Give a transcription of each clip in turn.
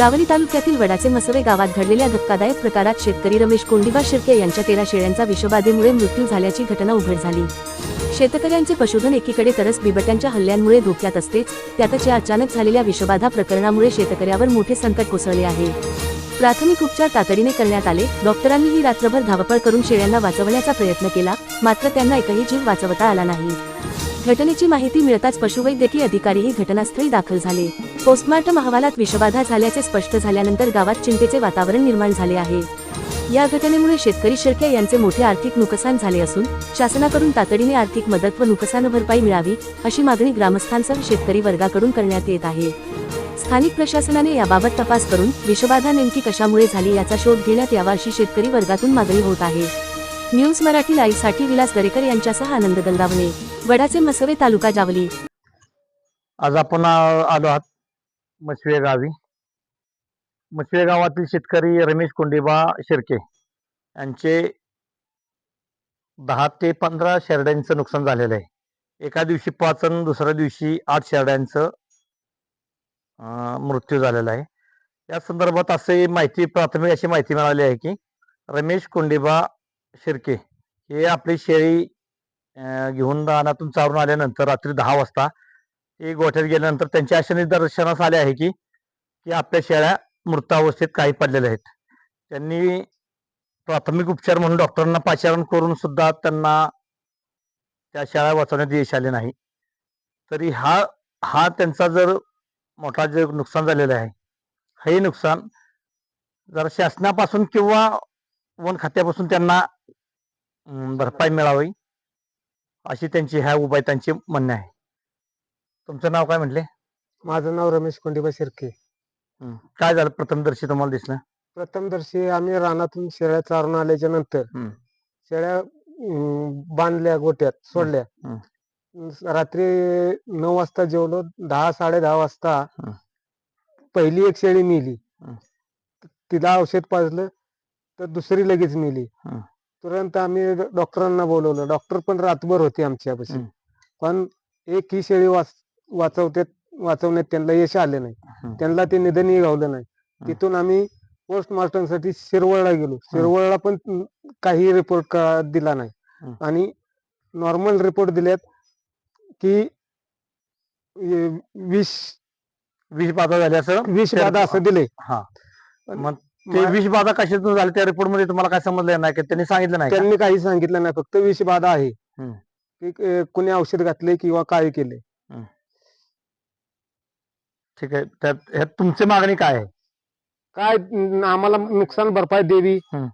जावली तालुक्यातील वडाचे मसवे गावात घडलेल्या धक्कादायक प्रकारात शेतकरी रमेश कोंडीबा शिर्के यांच्या तेरा शेळ्यांचा विषबाधेमुळे मृत्यू झाल्याची घटना उघड झाली. शेतकऱ्यांचे पशुधन एकीकडे तरस बिबट्यांच्या हल्ल्यांमुळे धोक्यात असतेच त्यातच या अचानक झालेल्या विषबाधा प्रकरणामुळे शेतकऱ्यावर मोठे संकट कोसळले आहे. प्राथमिक उपचार तातडीने करण्यात आले डॉक्टरांनीही रात्रभर धावपळ करून शेळ्यांना वाचवण्याचा प्रयत्न केला मात्र त्यांना एकही जीव वाचवता आला नाही. घटनेची माहिती मिळताच पशुवैद्यकीय अधिकारीही घटनास्थळी दाखल झाले. पोस्टमार्टम अहवालात विषबाधा झाल्याचे स्पष्ट झाल्यानंतर गावात चिंतेचे वातावरण निर्माण झाले आहे. या घटनेमुळे शेतकरी शिर्के यांचे मोठे आर्थिक नुकसान झाले असून शासनाकडून तातडीने आर्थिक मदत व नुकसान भरपाई मिळावी अशी मागणी ग्रामस्थांसह शेतकरी वर्गाकडून करण्यात येत आहे. स्थानिक प्रशासनाने याबाबत तपास करून विषबाधा नेमकी कशामुळे झाली याचा शोध घेण्यात यावा अशी शेतकरी वर्गातून मागणी होत आहे. न्यूज मराठी लाईव्हसाठी विलास दरेकर यांच्यासह आनंद गंगावणे. वडाचे मसवे तालुका जावली. आज आपण आलो आहात मसवे गावी. मसवे गावातील शेतकरी रमेश कोंडेबा शिर्के यांचे दहा ते पंधरा शेरड्यांचं नुकसान झालेलं आहे. एका दिवशी पाच आणि दुसऱ्या दिवशी आठ शेरड्यांचं मृत्यू झालेला आहे. या संदर्भात असे माहिती प्राथमिक अशी माहिती मिळाली आहे की रमेश कोंडेबा शिर्के हे आपली शेळी घेऊन रानातून चारून आल्यानंतर रात्री दहा वाजता ते गोठ्यात गेल्यानंतर त्यांच्या अशा निदर्शनास आले आहे की की आपल्या शेळ्या मृतावस्थेत काही पडलेल्या आहेत. त्यांनी प्राथमिक उपचार म्हणून डॉक्टरांना पाचारण करून सुद्धा त्यांना त्या शेळ्या वाचवण्यात यश आले नाही. तरी हा हा त्यांचा जर मोठा जे नुकसान झालेलं आहे हे नुकसान जर शासनापासून किंवा वन खात्यापासून त्यांना भरपाई मिळावी अशी त्यांची ह्या उपायतांची म्हणणे आहे तुमचं नाव काय म्हटले माझं नाव रमेश कोंडीबा शिर्के. काय झालं प्रथमदर्शी तुम्हाला दिसलं प्रथमदर्शी आम्ही रानातून शेळ्या चारून आल्याच्यानंतर. शेळ्या बांधल्या गोट्यात सोडल्या रात्री नऊ वाजता जेवलो दहा साडे दहा वाजता. पहिली एक शेळी मिली. तिला औषध पाजलं तर दुसरी लगेच मिली. तुरंत आम्ही डॉक्टरांना बोलवलं. डॉक्टर पण रातभर होते आमच्यापाशी. पण एक ही शेळी वाच वाचवते वाचवण्यात त्यांना यश आले नाही. त्यांना ते निधनही गावलं नाही. तिथून आम्ही पोस्टमार्टमसाठी शिरवळला गेलो. शिरवळला पण काही रिपोर्ट दिला नाही. आणि नॉर्मल रिपोर्ट दिल्यात की विष विष बाधा झाल्याचं विष तर- बाधा असं दिले. मग ते विष बाधा कशातून झाली? त्या रिपोर्टमध्ये तुम्हाला काय समजलं नाही की? त्यांनी सांगितलं नाही का? त्यांनी काही सांगितलं नाही. फक्त विष बाधा आहे. हम्म. की अं, कुणी औषध घातले किंवा काय केले. ठीक आहे. त्यात ह्यात तुमची मागणी काय आहे? काय आम्हाला नुकसान भरपाई द्यावी. हम्म.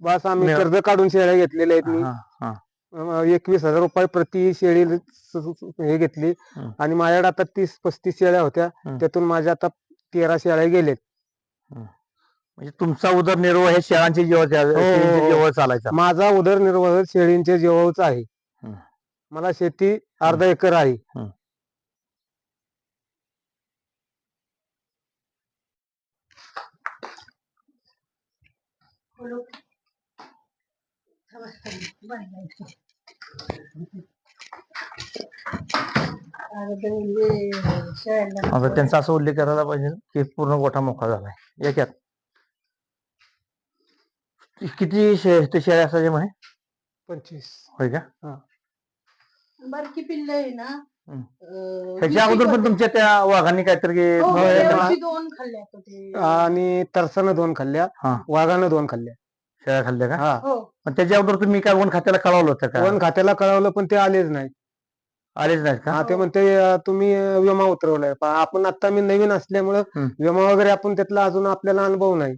बस आम्ही मिळ- कर्ज काढून शेळ्या घेतलेल्या आहेत मी. हा, हा. अं, एकवीस हजार रुपये प्रति शेळी स- स- हे घेतली. हम्म. आणि माझ्याकडे आता तीस पस्तीस शेळ्या होत्या. हम्म. त्यातून माझ्या आता तेरा शेळ्या गेलेत. म्हणजे तुमचा उदरनिर्वाह हे शेळांची जीव हो. जेवळ चालायचा माझा उदरनिर्वाह शेळींच्या जेवळच आहे. मला शेती अर्धा एकर आहे. आता त्यांचा असा उल्लेख करायला पाहिजे की पूर्ण गोठा मोकळा झालाय याच्यात किती शे ते शेळ्या असायचे म्हणे? पंचवीस. होय का? बारकी पिल्ल आहे ना हम्म. अं, त्याच्या वीस अगोदर पण होते. तुमच्या त्या वाघांनी काहीतरी हो, गेल्या वर्षी दोन आणि तरसानं दोन खाल्ल्या हा. वाघानं दोन खाल्ल्या. शेळ्या खाल्ल्या का? हा. हो. पण त्याच्या अगोदर तुम्ही काय वन खात्याला कळवलं होतं का? वन खात्याला कळवलं पण ते आलेच नाही आलेच नाहीत का? हा ते म्हणते अं, तुम्ही अं, विमा उतरवलाय. पण आपण आता मी नवीन असल्यामुळं हम्म. विमा वगैरे आपण त्यातला अजून आपल्याला अनुभव नाही.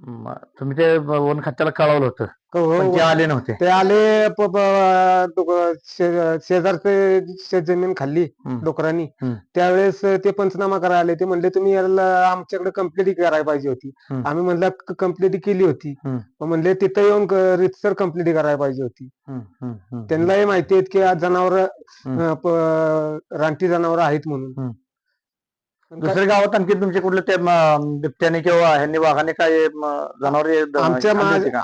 म, तुम्ही ते वन खात्याला कळवलं होतं हो, हो, पण ते आले नव्हते ते आले प- प- डुक- शे- शेजारचे शेत जमीन खाल्ली हम्म. डोकरांनी हम्म. त्यावेळेस ते पंचनामा करायला आले ते म्हणले तुम्ही याला आमच्याकडे कंप्लीट करायला पाहिजे होती हम्म. आम्ही म्हणलं कंप्लीट केली होती हम्म. मग म्हणले तिथं येऊन रितसर कंप्लीट करायला पाहिजे होती हम्म, हम्म, हम्म. त्यांनाही माहिती आहेत की आज जनावर. रानटी जनावर आहेत म्हणून हम्म. दुसऱ्या गावात आणखी तुमचे कुठले ते म, बिबट्याने किंवा ह्यांनी वाघाने काय जनावरे आमच्या मा- का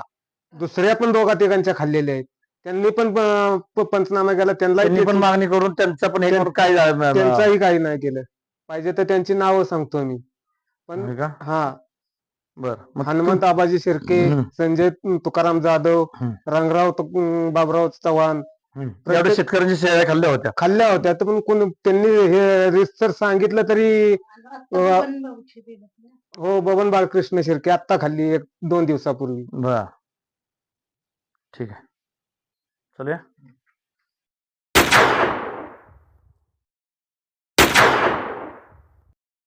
दुसऱ्या पण दोघा तिघांच्या खाल्लेल्या आहेत त्यांनी पण प- प- पंचनामा केला त्यांनी त्यांना पण मागणी करून त्यांचं पण हे करून काय झालं? म, म, त्यांचाही काही नाही केलं पाहिजे तर त्यांची नावं सांगतो मी पण का हा बर मग हनुमंत आबाजी शिर्के हम्म. संजय तुकाराम जाधव हम्म. रंगराव बाबराव चव्हाण. एवढ्या शेतकऱ्यांच्या शेळ्या खाल्ल्या होत्या. खाल्ल्या होत्या तर पण कोण त्यांनी हे रिसर सांगितलं तरी. हो बबन बाळकृष्ण शिर्के आत्ता खाल्ली एक दोन दिवसापूर्वी. बर. ठीक आहे. चलूया